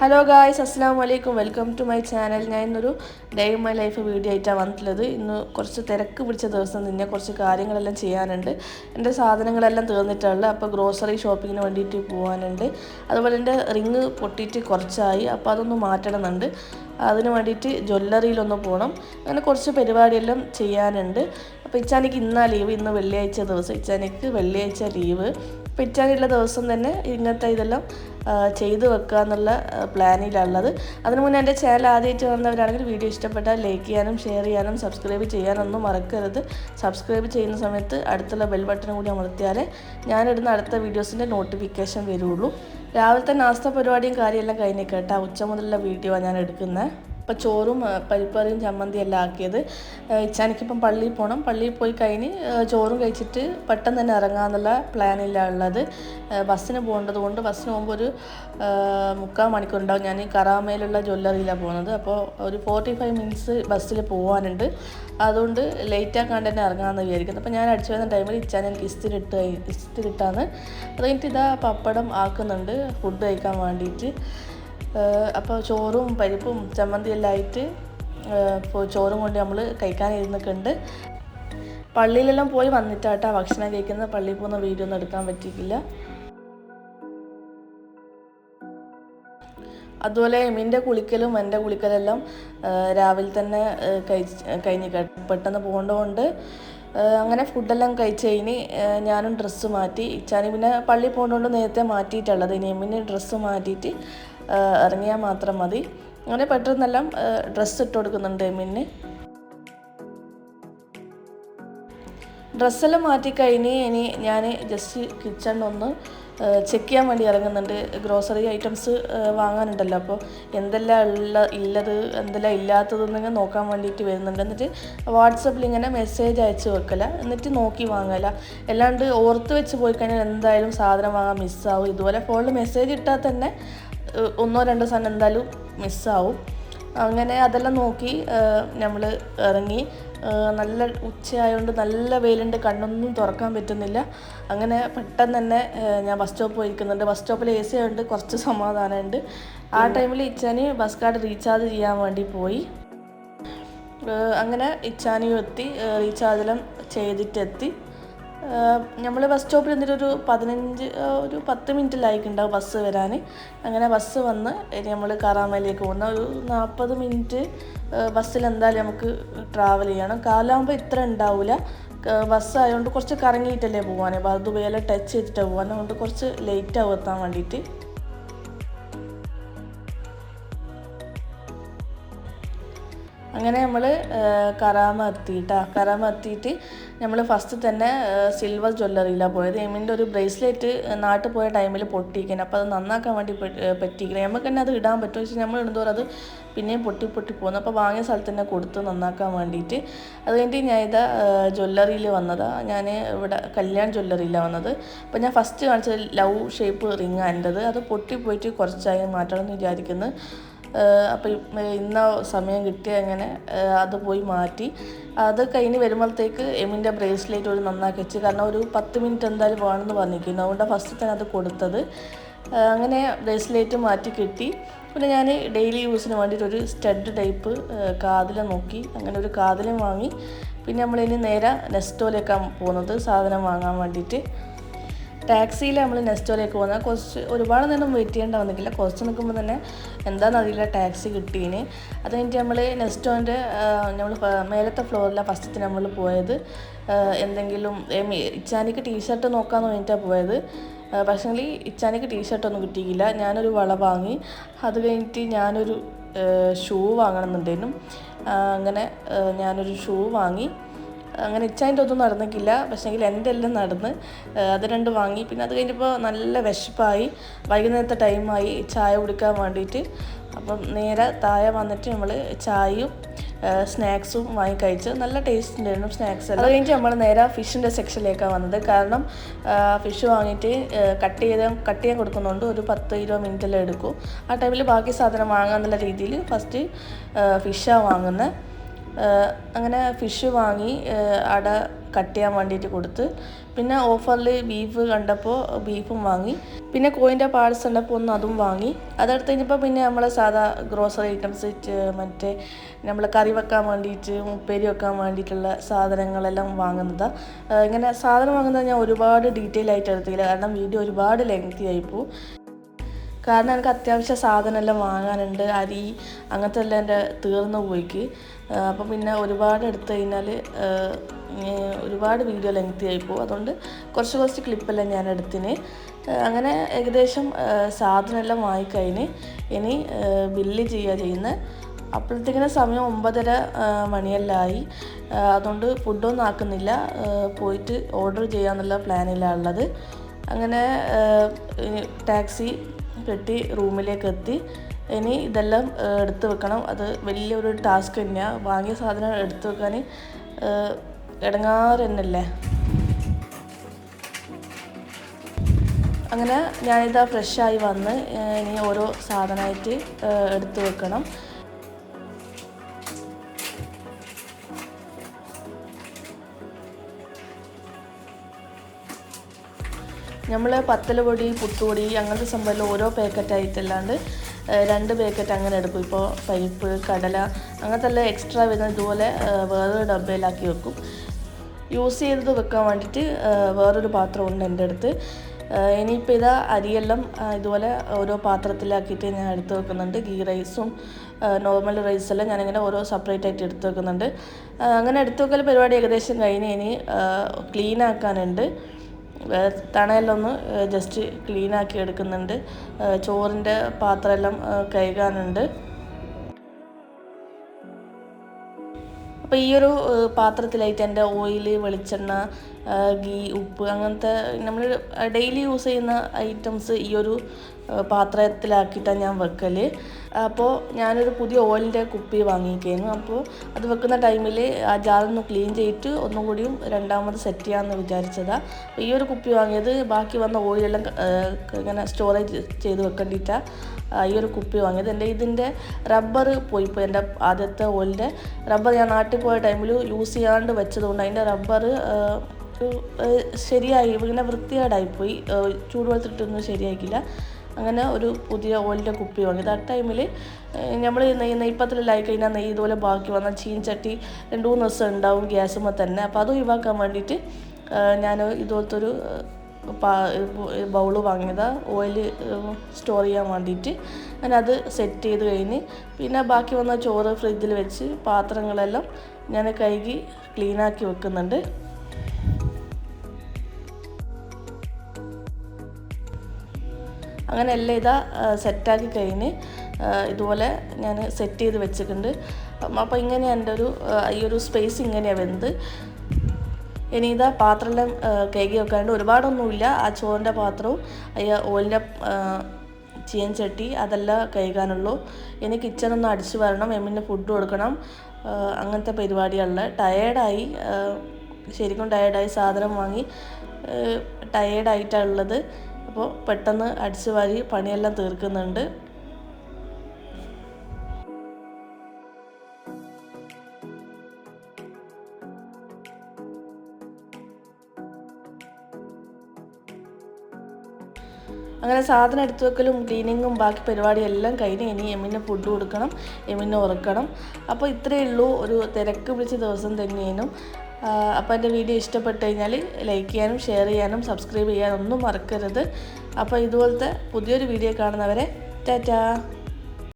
Hello guys അസ്സാം വലൈക്കും welcome to my channel ഞാൻ ഇന്നൊരു ഡേ മൈ ലൈഫ് വീഡിയോ ആയിട്ടാണ് വന്നിട്ടുള്ളത്. ഇന്ന് കുറച്ച് തിരക്ക് പിടിച്ച ദിവസം തന്നെ കുറച്ച് കാര്യങ്ങളെല്ലാം ചെയ്യാനുണ്ട്. എന്റെ സാധനങ്ങളെല്ലാം തീർന്നിട്ടുള്ളത്. അപ്പോൾ ഗ്രോസറി ഷോപ്പിങ്ങിന് വേണ്ടിയിട്ട് പോകാനുണ്ട് അതുപോലെ എന്റെ റിങ് പൊട്ടിയിട്ട് കുറച്ചായി. അപ്പോൾ അതൊന്ന് മാറ്റണമെന്നുണ്ട്. അതിന് വേണ്ടിയിട്ട് ജ്വല്ലറിയിലൊന്ന് പോകണം അങ്ങനെ കുറച്ച് പരിപാടിയെല്ലാം ചെയ്യാനുണ്ട്. അപ്പോൾ ഇച്ചാനിക്ക് ഇന്നാ ലീവ് ഇന്ന് വെള്ളിയാഴ്ച ദിവസം. ഇച്ചാനിക്ക് വെള്ളിയാഴ്ച ലീവ് ഇച്ചാനുള്ള ദിവസം തന്നെ ഇങ്ങനത്തെ ഇതെല്ലാം ചെയ്തു വെക്കുക എന്നുള്ള പ്ലാനിലുള്ളത് അതിനു മുന്നേ എന്റെ ചാനൽ ആദ്യമായിട്ട് വന്നവരാണെങ്കിൽ വീഡിയോ ഇഷ്ടപ്പെട്ടാൽ ലൈക്ക് ചെയ്യാനും ഷെയർ ചെയ്യാനും സബ്സ്ക്രൈബ് ചെയ്യാനൊന്നും മറക്കരുത്. സബ്സ്ക്രൈബ് ചെയ്യുന്ന സമയത്ത് അടുത്തുള്ള ബെൽ ബട്ടൺ കൂടി അമർത്തിയാലേ ഞാനിടുന്ന അടുത്ത വീഡിയോസിന്റെ നോട്ടിഫിക്കേഷൻ വരുള്ളൂ. രാവിലത്തെ നാസ്ത പരിപാടിയും കാര്യമെല്ലാം കഴിഞ്ഞ് കേട്ടോ. ഉച്ച മുതലുള്ള വീഡിയോ ഞാൻ എടുക്കുന്നത് അപ്പോൾ ചോറും പരിപ്പറിയും ചമ്മന്തിയും എല്ലാം ആക്കിയത്. ഇച്ചാനിക്കിപ്പം പള്ളിയിൽ പോകണം പള്ളിയിൽ പോയി കഴിഞ്ഞ് ചോറും കഴിച്ചിട്ട് പെട്ടെന്ന് തന്നെ ഇറങ്ങാമെന്നുള്ള പ്ലാനില്ല ഉള്ളത്. ബസ്സിന് പോകേണ്ടത് കൊണ്ട് ബസ്സിന് പോകുമ്പോൾ ഒരു മുക്കാൽ മണിക്കൂറുണ്ടാവും. ഞാൻ കറാമയിലുള്ള ജ്വല്ലറിയിലാണ് പോകുന്നത് അപ്പോൾ ഒരു ഫോർട്ടി ഫൈവ് മിനിറ്റ്സ് ബസ്സിൽ പോകാനുണ്ട് അതുകൊണ്ട് ലേറ്റ് ആക്കാണ്ട് തന്നെ ഇറങ്ങാമെന്ന് വിചാരിക്കുന്നത് അപ്പോൾ ഞാൻ അടിച്ചു വരുന്ന ടൈമിൽ ഇച്ചാൻ എനിക്ക് ഇസ്തിരി ഇട്ട് കഴി- ഇസ്തിരി ഇട്ടാണ് അത് കഴിഞ്ഞിട്ട് ഇതാ പപ്പടം ആക്കുന്നുണ്ട്. ഫുഡ് കഴിക്കാൻ വേണ്ടിയിട്ട്. അപ്പോൾ ചോറും പരിപ്പും ചമ്മന്തി എല്ലാം ആയിട്ട് ചോറും കൊണ്ട് നമ്മൾ കഴിക്കാനിരുന്നൊക്കെയുണ്ട് പള്ളിയിലെല്ലാം പോയി വന്നിട്ടാട്ടാ ഭക്ഷണം കഴിക്കുന്നത്. പള്ളിയിൽ പോകുന്ന വീഡിയോ ഒന്നും എടുക്കാൻ പറ്റിയിട്ടില്ല. അതുപോലെ എമിന്റെ കുളിക്കലും എന്റെ കുളിക്കലെല്ലാം രാവിലെ തന്നെ കഴിച്ച് കഴിഞ്ഞ് പെട്ടെന്ന് പോകേണ്ടതുകൊണ്ട് അങ്ങനെ ഫുഡെല്ലാം കഴിച്ച് കഴിഞ്ഞ് ഞാനും ഡ്രസ്സ് മാറ്റി. ഇച്ചാനി പിന്നെ പള്ളി പോകേണ്ടതുകൊണ്ട് നേരത്തെ മാറ്റിയിട്ടുള്ളത് ഇനി എമ്മിന് ഡ്രസ്സ് മാറ്റിയിട്ട് ഇറങ്ങിയാൽ മാത്രം മതി. അങ്ങനെ പെട്ടെന്നെല്ലാം ഡ്രസ്സ് ഇട്ട് കൊടുക്കുന്നുണ്ട് എമ്മിന് ഡ്രസ്സെല്ലാം മാറ്റി കഴിഞ്ഞ് ഇനി ഞാൻ ജസ്റ്റ് കിച്ചണിലൊന്ന് ചെക്ക് ചെയ്യാൻ വേണ്ടി ഇറങ്ങുന്നുണ്ട്. ഗ്രോസറി ഐറ്റംസ് വാങ്ങാനുണ്ടല്ലോ. അപ്പോൾ എന്തെല്ലാം ഉള്ള ഇല്ലത് എന്തെല്ലാം ഇല്ലാത്തതെന്ന് നോക്കാൻ വേണ്ടിയിട്ട് വരുന്നുണ്ട്. എന്നിട്ട് വാട്സപ്പിൽ ഇങ്ങനെ മെസ്സേജ് അയച്ച് വെക്കല. എന്നിട്ട് നോക്കി വാങ്ങല. അല്ലാണ്ട് ഓർത്ത് വെച്ച് പോയി കഴിഞ്ഞാൽ എന്തായാലും സാധനം വാങ്ങാൻ മിസ്സാവും ഇതുപോലെ ഫോണിൽ മെസ്സേജ് ഇട്ടാൽ തന്നെ ഒന്നോ രണ്ടോ സാധനം എന്തായാലും മിസ്സാവും. അങ്ങനെ അതെല്ലാം നോക്കി നമ്മൾ ഇറങ്ങി. നല്ല ഉച്ചയായതുകൊണ്ട് നല്ല വെയിലുണ്ട് കണ്ണൊന്നും തുറക്കാൻ പറ്റുന്നില്ല. അങ്ങനെ പെട്ടെന്ന് തന്നെ ഞാൻ ബസ് സ്റ്റോപ്പ് പോയിരിക്കുന്നുണ്ട്. ബസ് സ്റ്റോപ്പിൽ എ സി ആയതുകൊണ്ട് കുറച്ച് സമാധാനമുണ്ട്. ആ ടൈമിൽ ഇച്ചാന് ബസ് കാർഡ് റീചാർജ് ചെയ്യാൻ വേണ്ടി പോയി. അങ്ങനെ ഇച്ചാനിയും എത്തി. റീചാർജെല്ലാം ചെയ്തിട്ടെത്തി. നമ്മൾ ബസ് സ്റ്റോപ്പിൽ എന്നിട്ട് ഒരു പതിനഞ്ച് ഒരു പത്ത് മിനിറ്റിലായിട്ടുണ്ടാവും ബസ് വരാൻ അങ്ങനെ ബസ് വന്ന് നമ്മൾ കാറാമലയിലേക്ക് പോകുന്ന ഒരു നാൽപ്പത് മിനിറ്റ് ബസ്സിൽ എന്തായാലും നമുക്ക് ട്രാവൽ ചെയ്യണം. കാലാകുമ്പോൾ ഇത്ര ഉണ്ടാവില്ല ബസ് ആയതുകൊണ്ട് കുറച്ച് കറങ്ങിയിട്ടല്ലേ അത് വേല ടച്ച് ചെയ്തിട്ടാണ് പോകാൻ അതുകൊണ്ട് കുറച്ച് ലേറ്റ് ആവും എത്താൻ വേണ്ടിയിട്ട് അങ്ങനെ നമ്മൾ കറാമ എത്തിയിട്ടാ കറാമ എത്തിയിട്ട് നമ്മൾ ഫസ്റ്റ് തന്നെ സിൽവർ ജ്വല്ലറിയിലാണ് പോയത്. എമിന്റെ ഒരു ബ്രേസ്ലെറ്റ് നാട്ടിൽ പോയ ടൈമിൽ പൊട്ടിയിരിക്കുന്നത് അപ്പോൾ അത് നന്നാക്കാൻ വേണ്ടി പറ്റിയിരിക്കുന്നത് നമുക്ക് തന്നെ അത് ഇടാൻ പറ്റും. പക്ഷേ നമ്മൾ ഇടുന്നതോറും അത് പിന്നെയും പൊട്ടി പൊട്ടി പോകുന്നു അപ്പോൾ വാങ്ങിയ സ്ഥലത്ത് തന്നെ കൊടുത്ത് നന്നാക്കാൻ വേണ്ടിയിട്ട് അത് കഴിഞ്ഞിട്ട് ഞാൻ ഇതാ ജ്വല്ലറിയിൽ വന്നതാണ് ഞാൻ ഇവിടെ കല്യാൺ ജ്വല്ലറിയിലാണ് വന്നത്. അപ്പോൾ ഞാൻ ഫസ്റ്റ് കാണിച്ചത് ലവ് ഷേപ്പ് റിങ് എന്റെത് അത് പൊട്ടിപ്പോയിട്ട് കുറച്ചായി മാറ്റണം മാറ്റണമെന്ന് വിചാരിക്കുന്നു. അപ്പോൾ ഇന്ന സമയം കിട്ടിയ അങ്ങനെ അത് പോയി മാറ്റി. അത് കഴിഞ്ഞ് വരുമ്പോഴത്തേക്ക് എമിന്റെ ബ്രേസ്ലെറ്റ് ഒരു നന്നാക്കി വെച്ച്. കാരണം ഒരു പത്ത് മിനിറ്റ് എന്തായാലും വേണമെന്ന് പറഞ്ഞിരിക്കുന്നു. അതുകൊണ്ട് ഫസ്റ്റ് തന്നെ അത് കൊടുത്തത്. അങ്ങനെ ബ്രേസ്ലെറ്റ് മാറ്റി കിട്ടി. പിന്നെ ഞാൻ ഡെയിലി യൂസിന് വേണ്ടിയിട്ട് ഒരു സ്റ്റഡ് ടൈപ്പ് കാതില നോക്കി. അങ്ങനെ ഒരു കാതിലും വാങ്ങി. പിന്നെ നമ്മളിനി നേരെ നെസ്റ്റോയിലേക്കാണ് പോകുന്നത് സാധനം വാങ്ങാൻ വേണ്ടിയിട്ട്. ടാക്സിയിൽ നമ്മൾ നെസ്റ്റോയിലേക്ക് പോകുന്നത് കുറച്ച് ഒരുപാട് നേരം വെയിറ്റ് ചെയ്യേണ്ട വന്നിട്ടില്ല കുറച്ച് നിൽക്കുമ്പോൾ തന്നെ എന്താ അറിയില്ല ടാക്സി കിട്ടീന്. അത് കഴിഞ്ഞിട്ട് നമ്മൾ നെസ്റ്റോന്റെ നമ്മൾ മേലത്തെ ഫ്ലോറിലെ ഫസ്റ്റ് നമ്മൾ പോയത്. എന്തെങ്കിലും ഇച്ചാനിക്ക് ടീഷർട്ട് നോക്കാമെന്ന് വേണ്ടിയിട്ടാണ് പോയത്. പക്ഷേങ്കിൽ ഇച്ചാനിക്ക് ടീഷർട്ടൊന്നും കിട്ടിയില്ല. ഞാനൊരു വള വാങ്ങി. അത് കഴിഞ്ഞിട്ട് ഞാനൊരു ഷൂ വാങ്ങണമെന്നുണ്ടായിരുന്നു അങ്ങനെ ഞാനൊരു ഷൂ വാങ്ങി. അങ്ങനെ ഇച്ചാന്റെ ഒന്നും നടന്നിട്ടില്ല. പക്ഷേങ്കിൽ എന്റെ എല്ലാം നടന്ന് അത് രണ്ട് വാങ്ങി. പിന്നെ അത് കഴിഞ്ഞപ്പോൾ നല്ല വിശപ്പായി. വൈകുന്നേരത്തെ ടൈമായി ചായ കുടിക്കാൻ വേണ്ടിയിട്ട് അപ്പം നേരെ താഴെ വന്നിട്ട് നമ്മൾ ചായയും സ്നാക്സും വാങ്ങി കഴിച്ച് നല്ല ടേസ്റ്റ് ഉണ്ടായിരുന്നു സ്നാക്സ് അത് കഴിഞ്ഞിട്ട് നമ്മൾ നേരെ ഫിഷിന്റെ സെക്ഷനിലേക്കാണ് വന്നത്. കാരണം ഫിഷ് വാങ്ങിയിട്ട് കട്ട് ചെയ്ത് കട്ട് ചെയ്യാൻ കൊടുക്കുന്നുണ്ട് ഒരു പത്ത് ഇരുപത് മിനിറ്റെല്ലാം എടുക്കും. ആ ടൈമിൽ ബാക്കി സാധനം വാങ്ങാന്നുള്ള രീതിയിൽ ഫസ്റ്റ് ഫിഷാണ് വാങ്ങുന്നത് അങ്ങനെ ഫിഷ് വാങ്ങി അട കട്ട് ചെയ്യാൻ വേണ്ടിയിട്ട് കൊടുത്ത്. പിന്നെ ഓഫറിൽ ബീഫ് കണ്ടപ്പോൾ ബീഫും വാങ്ങി. പിന്നെ കോയിന്റെ പാർട്സ് കണ്ടപ്പോൾ ഒന്ന് അതും വാങ്ങി. അതെടുത്ത് കഴിഞ്ഞപ്പോൾ പിന്നെ നമ്മൾ സാധാ ഗ്രോസറി ഐറ്റംസ് മറ്റേ നമ്മൾ കറി വെക്കാൻ വേണ്ടിയിട്ട് ഉപ്പേരി വെക്കാൻ വേണ്ടിയിട്ടുള്ള സാധനങ്ങളെല്ലാം വാങ്ങുന്നതാണ് ഇങ്ങനെ സാധനം വാങ്ങുന്നത് ഞാൻ ഒരുപാട് ഡീറ്റെയിൽ ആയിട്ട് എടുത്തില്ല. കാരണം വീഡിയോ ഒരുപാട് ലെങ്തി ആയിപ്പോൾ കാരണം എനിക്ക് അത്യാവശ്യ സാധനമെല്ലാം വാങ്ങാനുണ്ട് അരി അങ്ങനത്തെ എല്ലാം എന്റെ തീർന്നു പോയിക്ക്. അപ്പം പിന്നെ ഒരുപാട് എടുത്തു കഴിഞ്ഞാൽ ഒരുപാട് വീഡിയോ ലെങ്തി ആയിപ്പോവും അതുകൊണ്ട് കുറച്ച് കുറച്ച് ക്ലിപ്പെല്ലാം ഞാൻ എടുത്തിന്. അങ്ങനെ ഏകദേശം സാധനമെല്ലാം വാങ്ങിക്കഴിഞ്ഞ് ഇനി ബില്ല് ചെയ്യുക ചെയ്യുന്നത്. അപ്പോഴത്തേക്കിന് സമയം ഒമ്പതര മണിയെല്ലാം ആയി. അതുകൊണ്ട് ഫുഡൊന്നും ആക്കുന്നില്ല. പോയിട്ട് ഓർഡർ ചെയ്യാമെന്നുള്ള പ്ലാനിലാണ് ഉള്ളത്. അങ്ങനെ ടാക്സി കെട്ടി റൂമിലേക്ക് എത്തി ഇനി ഇതെല്ലാം എടുത്തു വെക്കണം. അത് വലിയൊരു ടാസ്ക് തന്നെയാണ് വാങ്ങിയ സാധനം എടുത്തു വെക്കാൻ ഇടങ്ങാറ് തന്നെയല്ലേ അങ്ങനെ ഞാനിതാ ഫ്രഷായി വന്ന് ഇനി ഓരോ സാധനമായിട്ട് എടുത്തു വെക്കണം. നമ്മൾ പത്തല പൊടി പുട്ടുപൊടി അങ്ങനത്തെ സംഭവം ഓരോ പാക്കറ്റായിട്ടല്ലാണ്ട് രണ്ട് പാക്കറ്റ് അങ്ങനെ എടുക്കും. ഇപ്പോൾ പൈപ്പ് കടല അങ്ങനത്തെ എല്ലാം എക്സ്ട്രാ വരുന്ന ഇതുപോലെ വേറൊരു ഡബ്ബയിലാക്കി വെക്കും. യൂസ് ചെയ്തത് വെക്കാൻ വേണ്ടിയിട്ട് വേറൊരു പാത്രം ഉണ്ട് എന്റെ അടുത്ത്. ഇനിയിപ്പോൾ ഇതാ അരിയെല്ലാം ഇതുപോലെ ഓരോ പാത്രത്തിലാക്കിയിട്ട് ഞാൻ എടുത്ത് വെക്കുന്നുണ്ട്. ഗീ റൈസും നോർമൽ റൈസെല്ലാം ഞാനിങ്ങനെ ഓരോ സെപ്പറേറ്റ് ആയിട്ട് എടുത്ത് വെക്കുന്നുണ്ട്. അങ്ങനെ എടുത്ത് വെക്കൽ പരിപാടി ഏകദേശം കഴിഞ്ഞ് ഇനി ക്ലീൻ ആക്കാനുണ്ട്. തണയെല്ലാം ജസ്റ്റ് ക്ലീനാക്കി എടുക്കുന്നുണ്ട്. ചോറിന്റെ പാത്രമെല്ലാം കഴുകാനുണ്ട്. അപ്പോൾ ഈ ഒരു പാത്രത്തിലായിട്ട് എന്റെ ഓയിൽ വെളിച്ചെണ്ണ ഗീ ഉപ്പ് അങ്ങനത്തെ നമ്മൾ ഡെയിലി യൂസ് ചെയ്യുന്ന ഐറ്റംസ് ഈ ഒരു പാത്രത്തിലാക്കിയിട്ടാണ് ഞാൻ വെക്കൽ അപ്പോൾ ഞാനൊരു പുതിയ ഓയിലിന്റെ കുപ്പി വാങ്ങിയിരിക്കുന്നു അപ്പോൾ അത് വെക്കുന്ന ടൈമിൽ ആ ജാറൊന്ന് ക്ലീൻ ചെയ്തിട്ട് ഒന്നും കൂടിയും രണ്ടാമത് സെറ്റ് ചെയ്യാമെന്ന് വിചാരിച്ചതാണ് അപ്പോൾ ഈ ഒരു കുപ്പി വാങ്ങിയത് ബാക്കി വന്ന ഓയിലെല്ലാം ഇങ്ങനെ സ്റ്റോറേജ് ചെയ്ത് വെക്കേണ്ടിയിട്ടാണ് ഈ ഒരു കുപ്പി വാങ്ങിയത്. എന്റെ ഇതിന്റെ റബ്ബർ പോയിപ്പോൾ എന്റെ ആദ്യത്തെ ഓലിന്റെ റബ്ബർ ഞാൻ നാട്ടിൽ പോയ ടൈമിൽ യൂസ് ചെയ്യാണ്ട് വെച്ചതുകൊണ്ട് അതിന്റെ റബ്ബർ ശരിയായി ഇങ്ങനെ വൃത്തികേടായിപ്പോയി ചൂടുവെള്ളത്തിട്ടൊന്നും ശരിയാക്കില്ല അങ്ങനെ ഒരു പുതിയ ഓയിലിന്റെ കുപ്പി വാങ്ങിയത് ആ ടൈമിൽ നമ്മൾ നെയ്യ് നെയ്പ്പത്തിലായി കഴിഞ്ഞാൽ നെയ്യ് ഇതുപോലെ ബാക്കി വന്നാൽ ചീൻചട്ടി രണ്ട് മൂന്ന് ദിവസം ഉണ്ടാവും ഗ്യാസുമ്പോൾ തന്നെ. അപ്പോൾ അത് ഒഴിവാക്കാൻ വേണ്ടിയിട്ട് ഞാൻ ഇതുപോലത്തെ ഒരു ബൗൾ വാങ്ങിയത്. ഓയിൽ സ്റ്റോർ ചെയ്യാൻ വേണ്ടിയിട്ട് ഞാൻ അത് സെറ്റ് ചെയ്ത് കഴിഞ്ഞ് പിന്നെ ബാക്കി വന്ന ചോറ് ഫ്രിഡ്ജിൽ വെച്ച് പാത്രങ്ങളെല്ലാം ഞാൻ കഴുകി ക്ലീനാക്കി വെക്കുന്നുണ്ട്. അങ്ങനെ എല്ലാം ഇതാ സെറ്റാക്കി കഴിഞ്ഞ് ഇതുപോലെ ഞാൻ സെറ്റ് ചെയ്ത് വെച്ചിട്ടുണ്ട്. അപ്പോൾ ഇങ്ങനെ എന്റെ ഒരു ഈ ഒരു സ്പേസ് ഇങ്ങനെയാണ് വെന്ത്. ഇനി ഇതാ പാത്രമെല്ലാം കഴുകി വെക്കാണ്ട് ഒരുപാടൊന്നുമില്ല. ആ ചോറിന്റെ പാത്രവും ഓയിലിന്റെ ചീൻചട്ടി അതെല്ലാം കഴുകാനുള്ളൂ. ഇനി കിച്ചണൊന്ന് അടിച്ചു വരണം എമ്മിന് ഫുഡ് കൊടുക്കണം. അങ്ങനത്തെ പരിപാടികളിൽ ടയേർഡായി ശരിക്കും ടയേർഡായി സാധനം വാങ്ങി ടയേർഡായിട്ടാണ് ഉള്ളത് അപ്പോൾ പെട്ടെന്ന് അടിച്ചു വാരി പണിയെല്ലാം തീർക്കുന്നുണ്ട്. അങ്ങനെ സാധനം എടുത്തു വെക്കലും ക്ലീനിങ്ങും ബാക്കി പരിപാടി എല്ലാം കഴിഞ്ഞ് ഇനി എമ്മിന് ഫുഡ് കൊടുക്കണം എമ്മിനെ ഉറക്കണം. അപ്പോൾ ഇത്രയേ ഉള്ളൂ. ഒരു തിരക്ക് പിടിച്ച ദിവസം തന്നെയേനും. അപ്പോൾ എന്റെ വീഡിയോ ഇഷ്ടപ്പെട്ട് കഴിഞ്ഞാൽ ലൈക്ക് ചെയ്യാനും ഷെയർ ചെയ്യാനും സബ്സ്ക്രൈബ് ചെയ്യാനും ഒന്നും മറക്കരുത്. അപ്പോൾ ഇതുപോലത്തെ പുതിയൊരു വീഡിയോ കാണുന്നവരെ ടാറ്റാ.